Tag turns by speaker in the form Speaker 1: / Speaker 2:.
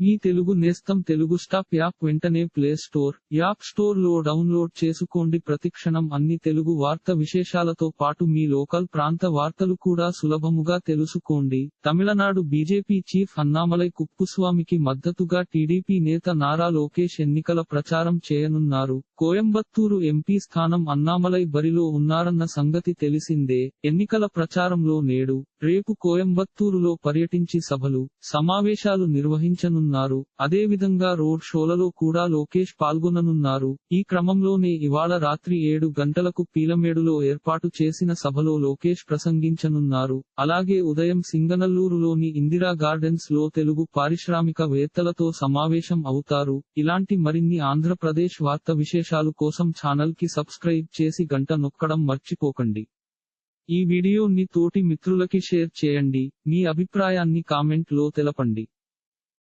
Speaker 1: మీ తెలుగు నేస్తం Telugu stop app వెంటనే play store app స్టోర్లో డౌన్లోడ్ చేసుకోండి. ప్రతిక్షణం అన్ని తెలుగు వార్త విశేషాలతో పాటు మీ లోకల్ ప్రాంత వార్తలు కూడా సులభముగా తెలుసుకోండి. తమిళనాడు బీజేపీ చీఫ్ అన్నామలై కుప్పుస్వామికి మద్దతుగా టీడీపీ నేత నారా లోకేష్ ఎన్నికల ప్రచారం చేయనున్నారు. కోయంబత్తూరు ఎంపీ స్థానం అన్నామలై బరిలో ఉన్నారన్న సంగతి తెలిసిందే. ఎన్నికల ప్రచారంలో నేడు రేపు కోయంబత్తూరులో పర్యటించి సభలు సమావేశాలు నిర్వహించనున్నారు. అదేవిధంగా రోడ్ షోలలో కూడా లోకేష్ పాల్గొననున్నారు. ఈ క్రమంలోనే ఇవాళ రాత్రి ఏడు గంటలకు పీలమేడులో ఏర్పాటు చేసిన సభలో లోకేష్ ప్రసంగించనున్నారు. అలాగే ఉదయం సింగనల్లూరులోని ఇందిరా గార్డెన్స్లో తెలుగు పారిశ్రామిక వేత్తలతో సమావేశం అవుతారు. ఇలాంటి మరిన్ని ఆంధ్రప్రదేశ్ వార్త విశేషాలు కోసం ఛానల్కి సబ్స్క్రైబ్ చేసి గంట నొక్కడం మర్చిపోకండి. ఈ వీడియోని తోటి మిత్రులకి షేర్ చేయండి. మీ అభిప్రాయాన్ని కామెంట్లో తెలపండి.